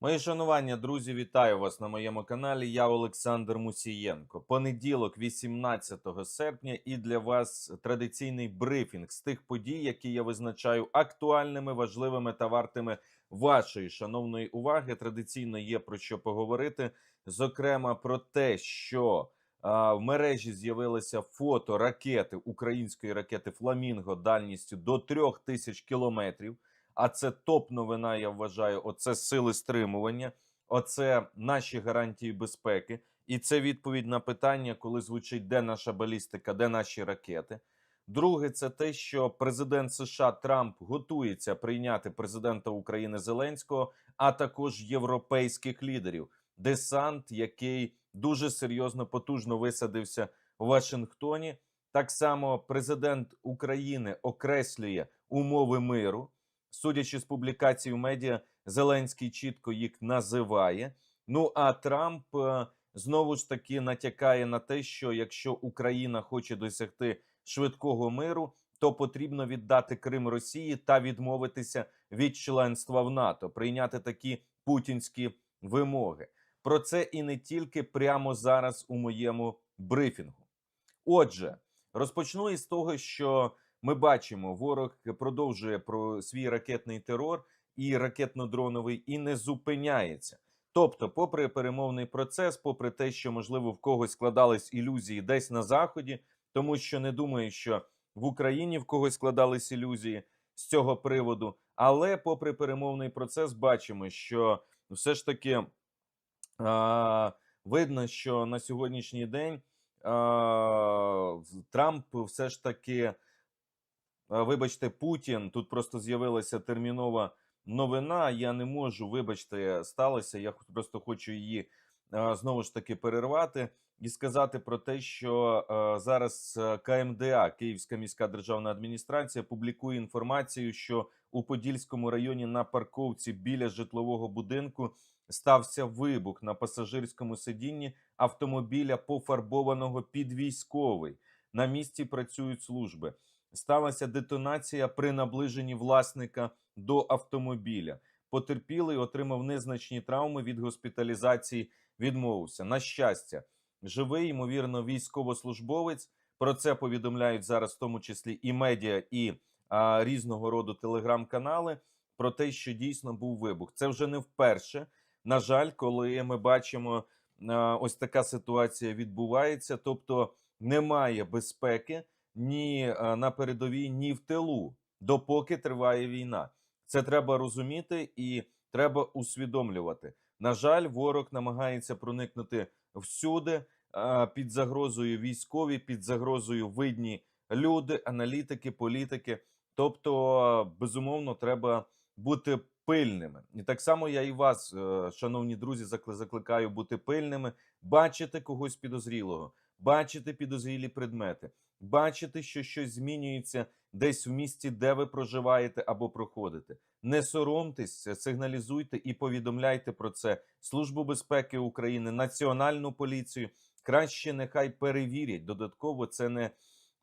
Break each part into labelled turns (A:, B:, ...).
A: Мої шанування, друзі, вітаю вас на моєму каналі. Я Олександр Мусієнко. Понеділок, 18 серпня, і для вас традиційний брифінг з тих подій, які я визначаю актуальними, важливими та вартими вашої шановної уваги. Традиційно є про що поговорити. Зокрема, про те, що а, в мережі з'явилися фото ракети української ракети Фламінго дальністю до 3000 кілометрів. А це топ новина. Я вважаю. Оце сили стримування, оце наші гарантії безпеки, і це відповідь на питання, коли звучить, де наша балістика, де наші ракети. Друге, це те, що президент США Трамп готується прийняти президента України Зеленського, а також європейських лідерів. Десант, який дуже серйозно потужно висадився в Вашингтоні. Так само президент України окреслює умови миру. Судячи з публікацій в медіа, Зеленський чітко їх називає. Ну а Трамп е, знову ж таки натякає на те, що якщо Україна хоче досягти швидкого миру, то потрібно віддати Крим Росії та відмовитися від членства в НАТО, прийняти такі путінські вимоги. Про це і не тільки прямо зараз у моєму брифінгу. Отже, розпочну із того, що ми бачимо, ворог продовжує про свій ракетний терор і ракетно-дроновий і не зупиняється. Тобто, попри перемовний процес, попри те, що можливо в когось складались ілюзії десь на заході, тому що не думаю, що в Україні в когось складались ілюзії з цього приводу. Але, попри перемовний процес, бачимо, що все ж таки а, видно, що на сьогоднішній день а, Трамп все ж таки. Е, Вибачте, Путін. Тут просто з'явилася термінова новина. Я не можу, вибачте, сталося. Я просто хочу її е, знову ж таки перервати і сказати про те, що е, зараз КМДА, Київська міська державна адміністрація, публікує інформацію, що у Подільському районі на парковці біля житлового будинку стався вибух на пасажирському сидінні автомобіля, пофарбованого під військовий. На місці працюють служби сталася детонація при наближенні власника до автомобіля. Потерпілий отримав незначні травми від госпіталізації. Відмовився. На щастя, живий, ймовірно, військовослужбовець. Про це повідомляють зараз, в тому числі і медіа, і а, різного роду телеграм-канали. Про те, що дійсно був вибух. Це вже не вперше. На жаль, коли ми бачимо, а, ось така ситуація відбувається, тобто немає безпеки ні е, на передовій, ні в тилу, допоки триває війна. Це треба розуміти і треба усвідомлювати. На жаль, ворог намагається проникнути всюди е, під загрозою військові, під загрозою видні люди, аналітики, політики. Тобто, безумовно, треба бути пильними. І так само я і вас, е, шановні друзі, закли- закликаю бути пильними, бачити когось підозрілого, бачити підозрілі предмети бачите, що щось змінюється десь в місті, де ви проживаєте або проходите. Не соромтеся, сигналізуйте і повідомляйте про це Службу безпеки України, Національну поліцію. Краще нехай перевірять. Додатково це не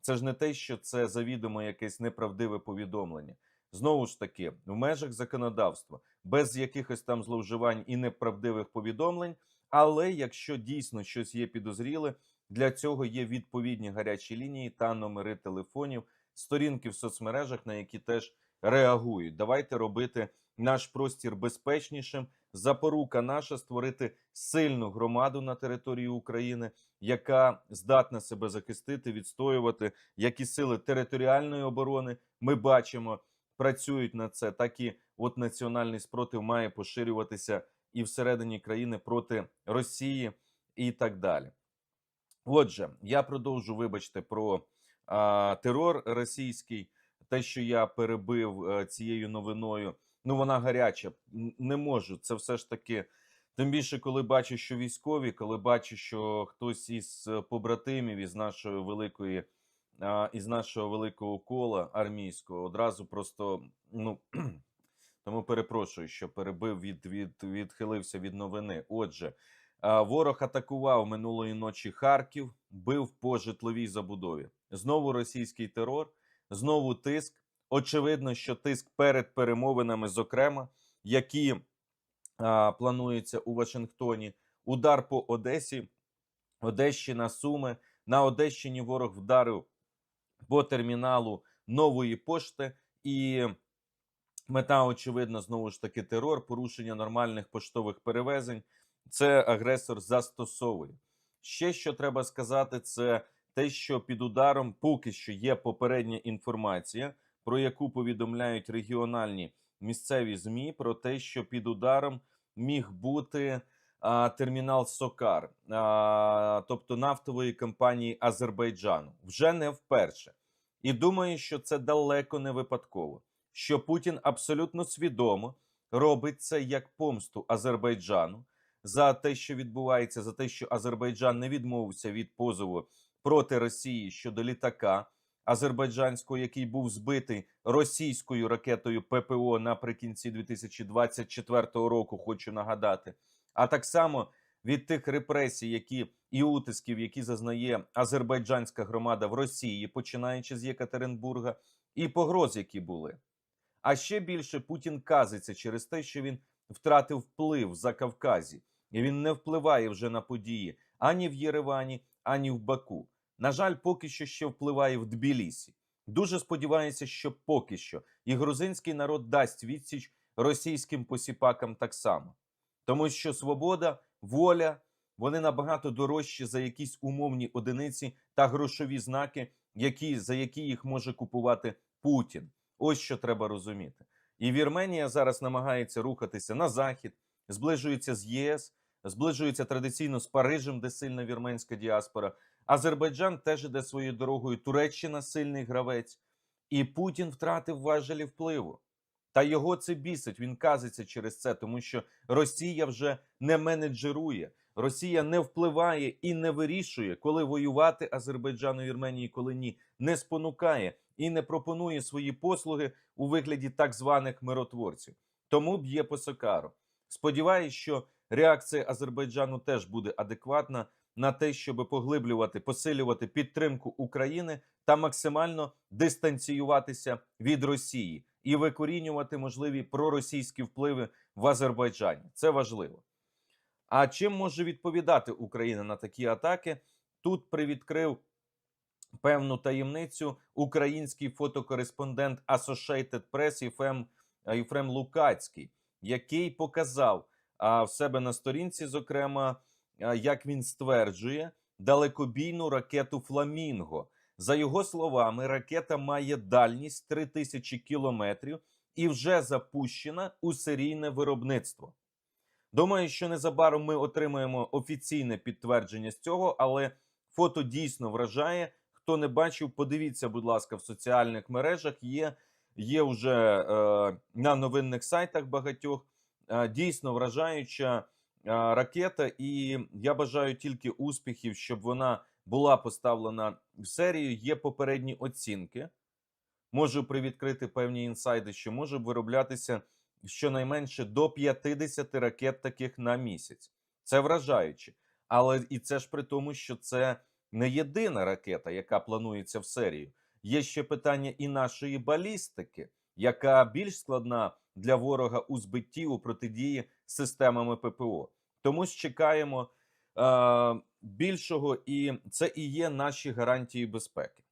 A: це ж не те, що це завідомо якесь неправдиве повідомлення. Знову ж таки, в межах законодавства, без якихось там зловживань і неправдивих повідомлень. Але якщо дійсно щось є підозріле, для цього є відповідні гарячі лінії та номери телефонів, сторінки в соцмережах, на які теж реагують. Давайте робити наш простір безпечнішим. Запорука наша створити сильну громаду на території України, яка здатна себе захистити, відстоювати як і сили територіальної оборони. Ми бачимо, працюють над це. Так і от національний спротив має поширюватися і всередині країни проти Росії і так далі. Отже, я продовжу, вибачте, про а, терор російський. Те, що я перебив а, цією новиною, ну вона гаряча. Не можу. Це все ж таки. Тим більше, коли бачу, що військові, коли бачу, що хтось із е, побратимів із нашої великої, а, із нашого великого кола армійського одразу просто ну тому перепрошую, що перебив від, від відхилився від новини. Отже. А, Ворог атакував минулої ночі Харків, бив по житловій забудові. Знову російський терор, знову тиск. Очевидно, що тиск перед перемовинами, зокрема, які а, планується у Вашингтоні. Удар по Одесі, Одещина, Суми. На Одещині ворог вдарив по терміналу нової пошти, і мета, очевидно, знову ж таки терор, порушення нормальних поштових перевезень. Це агресор застосовує. Ще що треба сказати, це те, що під ударом поки що є попередня інформація, про яку повідомляють регіональні місцеві змі, про те, що під ударом міг бути а, термінал Сокар, а, тобто нафтової компанії Азербайджану, вже не вперше. І думаю, що це далеко не випадково. Що Путін абсолютно свідомо робить це як помсту Азербайджану за те, що відбувається, за те, що Азербайджан не відмовився від позову проти Росії щодо літака азербайджанського, який був збитий російською ракетою ППО наприкінці 2024 року. Хочу нагадати, а так само від тих репресій, які і утисків, які зазнає азербайджанська громада в Росії, починаючи з Єкатеринбурга, і погроз, які були. А ще більше Путін казиться через те, що він втратив вплив за Кавказі, і він не впливає вже на події ані в Єревані, ані в Баку. На жаль, поки що ще впливає в Тбілісі. Дуже сподіваюся, що поки що і грузинський народ дасть відсіч російським посіпакам так само, тому що свобода, воля вони набагато дорожчі за якісь умовні одиниці та грошові знаки, які за які їх може купувати Путін. Ось що треба розуміти. І Вірменія зараз намагається рухатися на захід, зближується з ЄС, зближується традиційно з Парижем, де сильна вірменська діаспора. Азербайджан теж іде своєю дорогою. Туреччина сильний гравець, і Путін втратив важелі впливу. Та його це бісить. Він казиться через це, тому що Росія вже не менеджерує, Росія не впливає і не вирішує, коли воювати Азербайджану Вірменії, коли ні, не спонукає і не пропонує свої послуги у вигляді так званих миротворців. Тому б'є по Сокару. Сподіваюсь, що реакція Азербайджану теж буде адекватна на те, щоб поглиблювати, посилювати підтримку України та максимально дистанціюватися від Росії і викорінювати можливі проросійські впливи в Азербайджані. Це важливо. А чим може відповідати Україна на такі атаки? Тут привідкрив певну таємницю український фотокореспондент Associated Press Єфрем, Єфрем Лукацький, який показав в себе на сторінці, зокрема, як він стверджує, далекобійну ракету Фламінго. За його словами, ракета має дальність 3000 кілометрів і вже запущена у серійне виробництво. Думаю, що незабаром ми отримаємо офіційне підтвердження з цього, але фото дійсно вражає. Хто не бачив, подивіться, будь ласка, в соціальних мережах. Є є вже е, на новинних сайтах багатьох дійсно вражаюча ракета, і я бажаю тільки успіхів, щоб вона була поставлена в серію. Є попередні оцінки. Можу привідкрити певні інсайди, що може вироблятися щонайменше до 50 ракет таких на місяць. Це вражаюче. Але і це ж при тому, що це не єдина ракета, яка планується в серію. Є ще питання і нашої балістики, яка більш складна для ворога у збитті у протидії системами ППО. Тому чекаємо е, більшого, і це і є наші гарантії безпеки.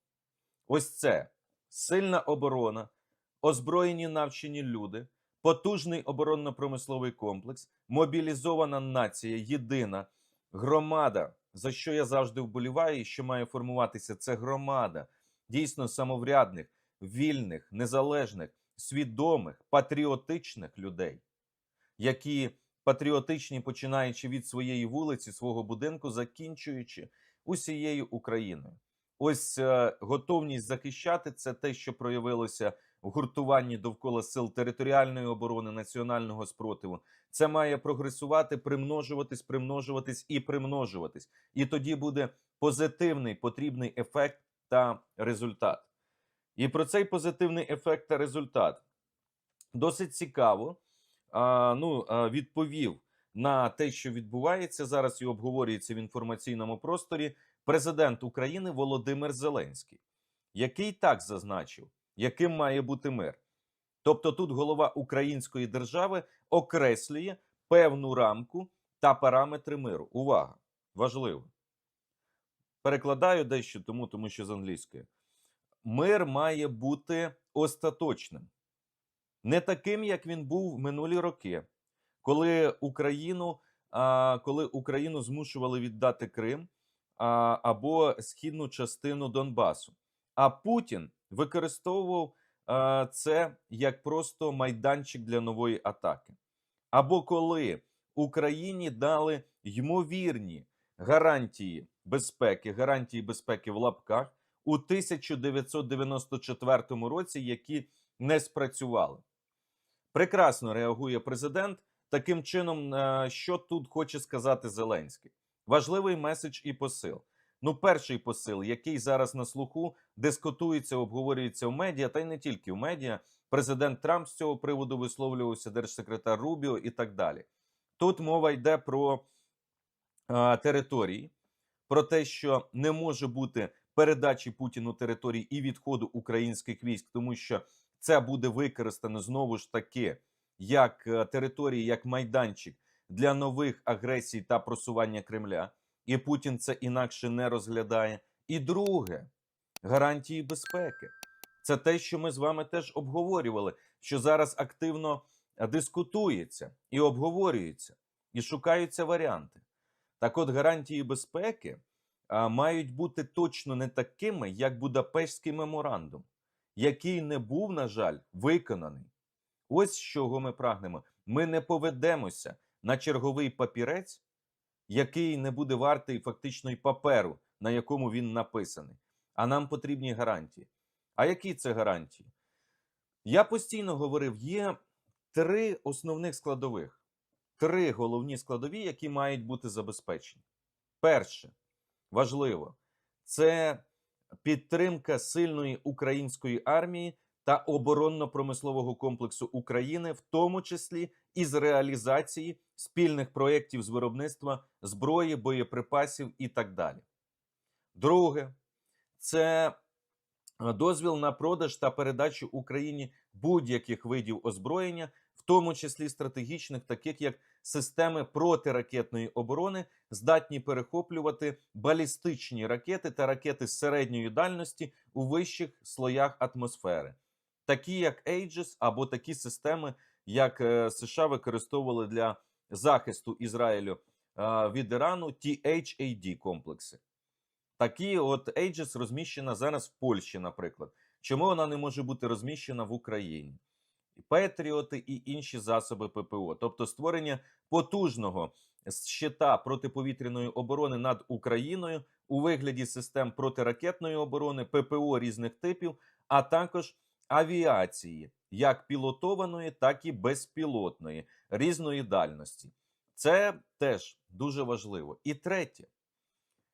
A: Ось це сильна оборона, озброєні навчені люди, потужний оборонно-промисловий комплекс, мобілізована нація, єдина громада, за що я завжди вболіваю, і що має формуватися, це громада дійсно самоврядних, вільних, незалежних, свідомих, патріотичних людей, які патріотичні, починаючи від своєї вулиці, свого будинку, закінчуючи усією Україною. Ось е, готовність захищати це те, що проявилося в гуртуванні довкола сил територіальної оборони національного спротиву. Це має прогресувати, примножуватись, примножуватись і примножуватись. І тоді буде позитивний потрібний ефект та результат. І про цей позитивний ефект та результат досить цікаво. А, ну, відповів на те, що відбувається зараз і обговорюється в інформаційному просторі. Президент України Володимир Зеленський, який так зазначив, яким має бути мир. Тобто, тут голова української держави окреслює певну рамку та параметри миру. Увага! Важливо. Перекладаю дещо тому, тому що з англійської. Мир має бути остаточним, не таким, як він був в минулі роки, коли Україну, коли Україну змушували віддати Крим або східну частину Донбасу. А Путін використовував це як просто майданчик для нової атаки. Або коли Україні дали ймовірні гарантії безпеки, гарантії безпеки в лапках у 1994 році, які не спрацювали. Прекрасно реагує президент. Таким чином, е, що тут хоче сказати Зеленський? Важливий меседж і посил. Ну, перший посил, який зараз на слуху дискутується, обговорюється в медіа, та й не тільки в медіа. Президент Трамп з цього приводу висловлювався, держсекретар Рубіо і так далі. Тут мова йде про е, території, про те, що не може бути передачі Путіну територій і відходу українських військ, тому що це буде використано знову ж таки як е, території, як майданчик для нових агресій та просування Кремля, і Путін це інакше не розглядає. І друге гарантії безпеки. Це те, що ми з вами теж обговорювали, що зараз активно дискутується і обговорюється, і шукаються варіанти. Так от гарантії безпеки мають бути точно не такими, як Будапештський меморандум, який не був, на жаль, виконаний. Ось чого ми прагнемо. Ми не поведемося на черговий папірець, який не буде вартий фактично й паперу, на якому він написаний. А нам потрібні гарантії. А які це гарантії? Я постійно говорив: є три основних складових, три головні складові, які мають бути забезпечені. Перше, важливо, це підтримка сильної української армії та оборонно-промислового комплексу України, в тому числі із реалізації спільних проєктів з виробництва зброї, боєприпасів і так далі. Друге, це е, дозвіл на продаж та передачу Україні будь-яких видів озброєння, тому числі стратегічних, таких як системи протиракетної оборони, здатні перехоплювати балістичні ракети та ракети середньої дальності у вищих слоях атмосфери, такі як Aegis або такі системи, як е, США використовували для захисту Ізраїлю е, від Ірану, THAD комплекси. Такі от Aegis розміщена зараз в Польщі, наприклад. Чому вона не може бути розміщена в Україні? Петріоти і інші засоби ППО, тобто створення потужного щита протиповітряної оборони над Україною у вигляді систем протиракетної оборони, ППО різних типів, а також авіації, як пілотованої, так і безпілотної, різної дальності. Це теж дуже важливо. І третє,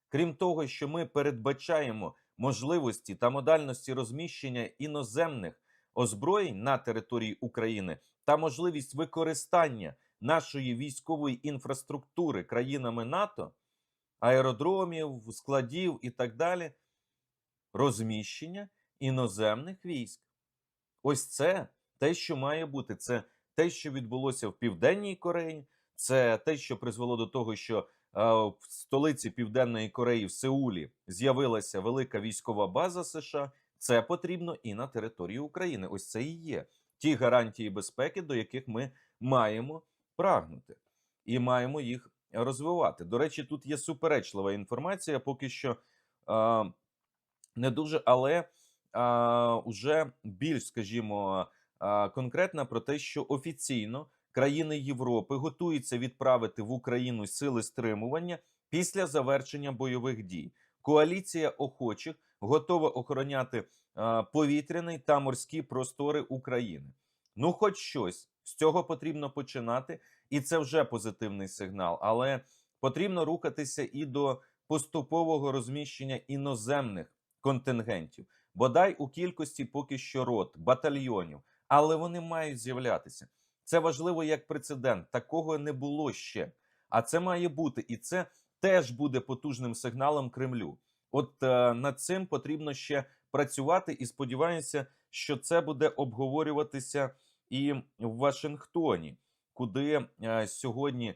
A: крім того, що ми передбачаємо можливості та модальності розміщення іноземних озброєнь на території України та можливість використання нашої військової інфраструктури країнами НАТО, аеродромів, складів і так далі, розміщення іноземних військ. Ось це те, що має бути. Це те, що відбулося в Південній Кореї, це те, що призвело до того, що е, в столиці Південної Кореї в Сеулі з'явилася велика військова база США. Це потрібно і на території України. Ось це і є ті гарантії безпеки, до яких ми маємо прагнути, і маємо їх розвивати. До речі, тут є суперечлива інформація, поки що е, не дуже, але е, вже більш, скажімо, е, конкретна про те, що офіційно країни Європи готуються відправити в Україну сили стримування після завершення бойових дій. Коаліція охочих готова охороняти повітряний та морські простори України. Ну, хоч щось з цього потрібно починати, і це вже позитивний сигнал. Але потрібно рухатися і до поступового розміщення іноземних контингентів, бодай у кількості поки що рот, батальйонів, але вони мають з'являтися. Це важливо як прецедент. Такого не було ще. А це має бути, і це теж буде потужним сигналом Кремлю. От е, над цим потрібно ще працювати, і сподіваюся, що це буде обговорюватися і в Вашингтоні, куди е, сьогодні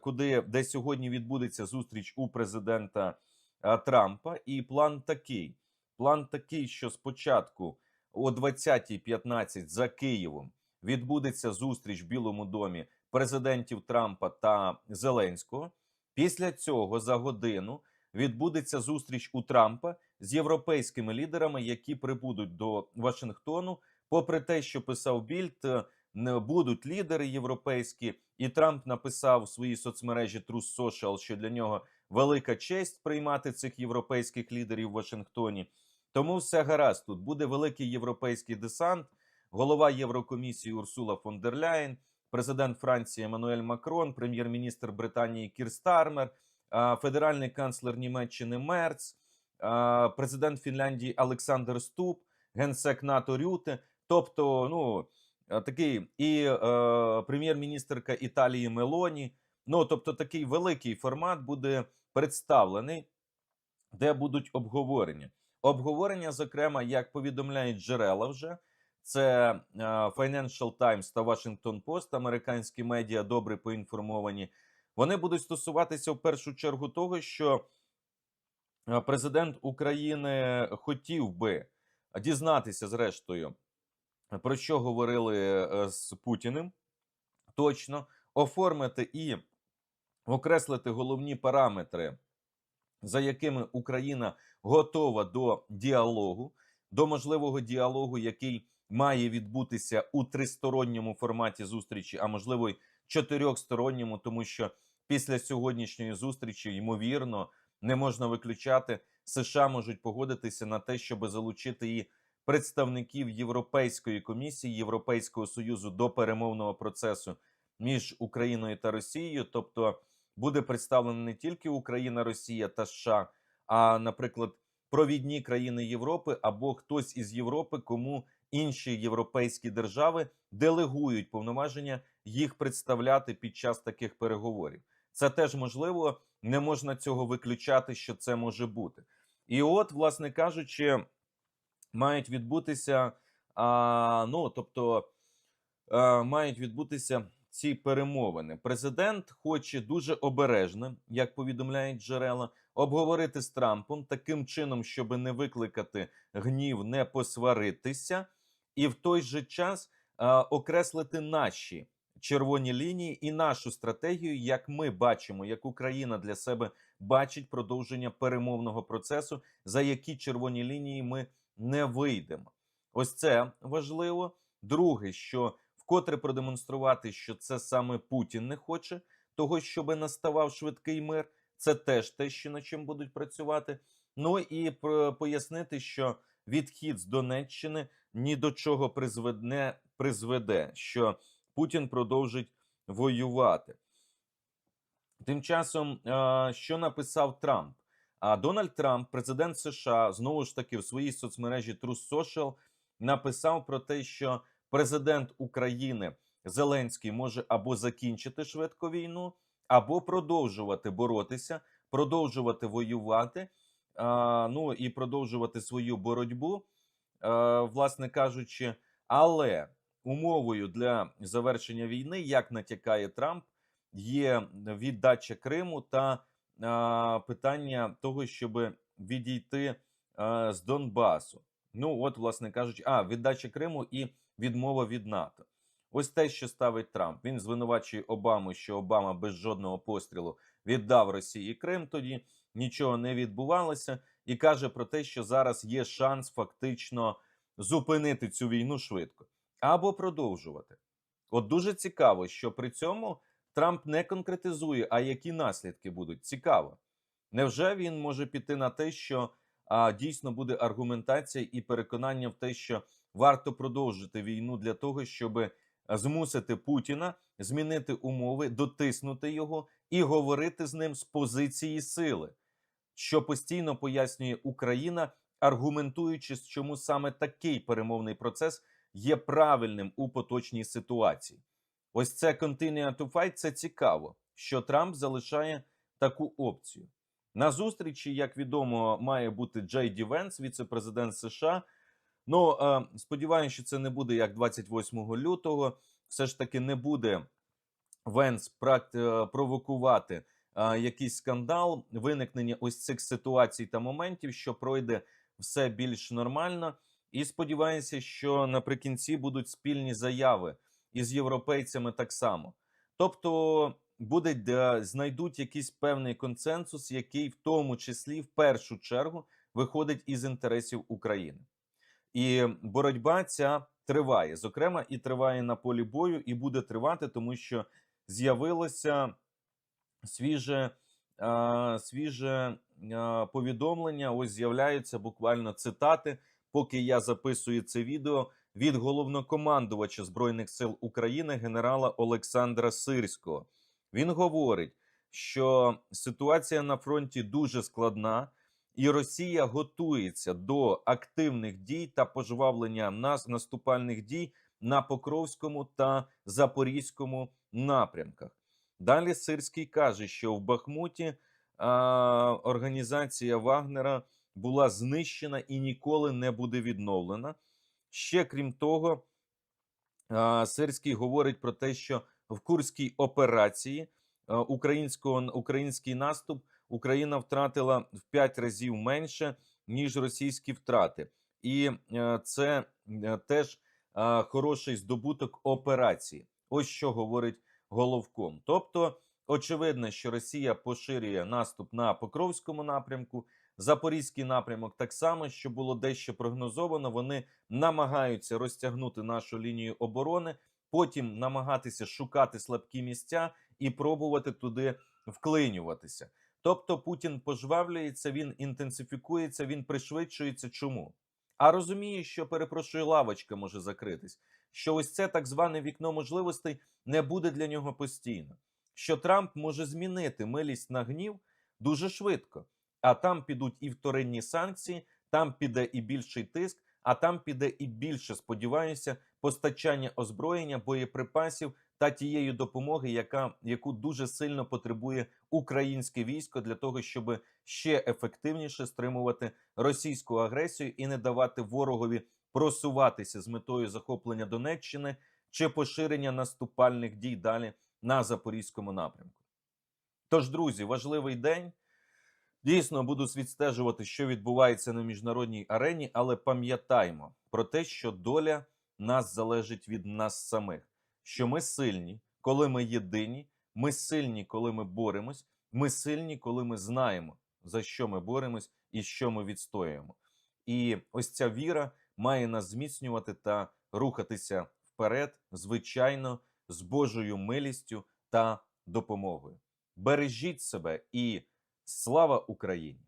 A: куди де сьогодні відбудеться зустріч у президента е, Трампа. І план такий: план такий, що спочатку о 20.15 за Києвом відбудеться зустріч в Білому домі президентів Трампа та Зеленського. Після цього за годину відбудеться зустріч у Трампа з європейськими лідерами, які прибудуть до Вашингтону. Попри те, що писав Більд, е, не будуть лідери європейські, і Трамп написав у своїй соцмережі True Social, що для нього велика честь приймати цих європейських лідерів в Вашингтоні. Тому все гаразд. Тут буде великий європейський десант, голова Єврокомісії Урсула фон дер Ляєн, президент Франції Еммануель Макрон, прем'єр-міністр Британії Кір Стармер, федеральний канцлер Німеччини Мерц, президент Фінляндії Олександр Ступ, генсек НАТО Рюте. Тобто, ну е, такий і е, прем'єр-міністерка Італії Мелоні. Ну тобто, такий великий формат буде представлений, де будуть обговорення. Обговорення, зокрема, як повідомляють джерела вже. Це е, Financial Times та Washington Post, американські медіа добре поінформовані. Вони будуть стосуватися в першу чергу того, що е, президент України хотів би дізнатися, зрештою, про що говорили е, з Путіним, точно. Оформити і окреслити головні параметри, за якими Україна готова до діалогу, до можливого діалогу, який має відбутися у тристоронньому форматі зустрічі, а можливо й чотирьохсторонньому, тому що після сьогоднішньої зустрічі, ймовірно, не можна виключати, США можуть погодитися на те, щоб залучити і представників Європейської комісії Європейського союзу до перемовного процесу між Україною та Росією. Тобто буде представлена не тільки Україна, Росія та США, а, наприклад, провідні країни Європи або хтось із Європи, кому інші європейські держави делегують повноваження їх представляти під час таких переговорів. Це теж можливо, не можна цього виключати, що це може бути. І от, власне кажучи, мають відбутися, а, ну тобто, а, мають відбутися ці перемовини. Президент хоче дуже обережно, як повідомляють джерела, обговорити з Трампом таким чином, щоб не викликати гнів, не посваритися, і в той же час а, окреслити наші червоні лінії і нашу стратегію, як ми бачимо, як Україна для себе бачить продовження перемовного процесу, за які червоні лінії ми не вийдемо. Ось це важливо. Друге, що вкотре продемонструвати, що це саме Путін не хоче того, щоб наставав швидкий мир. Це теж те, що над чим будуть працювати. Ну і пояснити, що відхід з Донеччини ні до чого призведе, не призведе, що Путін продовжить воювати. Тим часом, е, що написав Трамп? А Дональд Трамп, президент США, знову ж таки в своїй соцмережі True Social написав про те, що президент України Зеленський може або закінчити швидко війну, або продовжувати боротися, продовжувати воювати, ну і продовжувати свою боротьбу, е, власне кажучи, але умовою для завершення війни, як натякає Трамп, є віддача Криму та а, питання того, щоб відійти а, з Донбасу. Ну, от, власне кажучи, а віддача Криму і відмова від НАТО. Ось те, що ставить Трамп. Він звинувачує Обаму, що Обама без жодного пострілу віддав Росії Крим. Тоді нічого не відбувалося, і каже про те, що зараз є шанс фактично зупинити цю війну швидко або продовжувати. От дуже цікаво, що при цьому Трамп не конкретизує, а які наслідки будуть. Цікаво. Невже він може піти на те, що а, дійсно буде аргументація і переконання в те, що варто продовжити війну для того, щоб змусити Путіна змінити умови, дотиснути його і говорити з ним з позиції сили, що постійно пояснює Україна, аргументуючи, чому саме такий перемовний процес є правильним у поточній ситуації. Ось це continue to fight, це цікаво, що Трамп залишає таку опцію. На зустрічі, як відомо, має бути Джей Ді Венс, віце-президент США. Ну, е, сподіваюся, що це не буде як 28 лютого. Все ж таки не буде Венс е, провокувати якийсь скандал, виникнення ось цих ситуацій та моментів, що пройде все більш нормально. І сподіваюся, що наприкінці будуть спільні заяви із європейцями так само. Тобто буде де знайдуть якийсь певний консенсус, який в тому числі в першу чергу виходить із інтересів України. І боротьба ця триває. Зокрема, і триває на полі бою, і буде тривати, тому що з'явилося свіже, а, свіже а, повідомлення. Ось з'являються буквально цитати, поки я записую це відео від головнокомандувача збройних сил України генерала Олександра Сирського. Він говорить, що ситуація на фронті дуже складна, і Росія готується до активних дій та пожвавлення нас наступальних дій на Покровському та Запорізькому напрямках. Далі Сирський каже, що в Бахмуті а, організація Вагнера була знищена і ніколи не буде відновлена. Ще крім того, Сирський говорить про те, що в Курській операції українського український наступ Україна втратила в 5 разів менше ніж російські втрати, і е, це е, теж хороший здобуток операції. Ось що говорить головком. Тобто, очевидно, що Росія поширює наступ на Покровському напрямку. Запорізький напрямок так само, що було дещо прогнозовано. Вони намагаються розтягнути нашу лінію оборони, потім намагатися шукати слабкі місця і пробувати туди вклинюватися. Тобто Путін пожвавлюється, він інтенсифікується, він пришвидшується. Чому? А розуміє, що перепрошую, лавочка може закритись, що ось це так зване вікно можливостей не буде для нього постійно. Що Трамп може змінити милість на гнів дуже швидко, а там підуть і вторинні санкції, там піде і більший тиск, а там піде і більше, сподіваюся, постачання озброєння, боєприпасів та тієї допомоги, яка яку дуже сильно потребує українське військо для того, щоб ще ефективніше стримувати російську агресію і не давати ворогові просуватися з метою захоплення Донеччини чи поширення наступальних дій далі на запорізькому напрямку. Тож, друзі, важливий день. Дійсно, буду відстежувати, що відбувається на міжнародній арені, але пам'ятаймо про те, що доля нас залежить від нас самих, що ми сильні, коли ми єдині, ми сильні, коли ми боремось, ми сильні, коли ми знаємо, за що ми боремось і що ми відстоюємо. І ось ця віра має нас зміцнювати та рухатися вперед, звичайно, з Божою милістю та допомогою. Бережіть себе і слава Україні!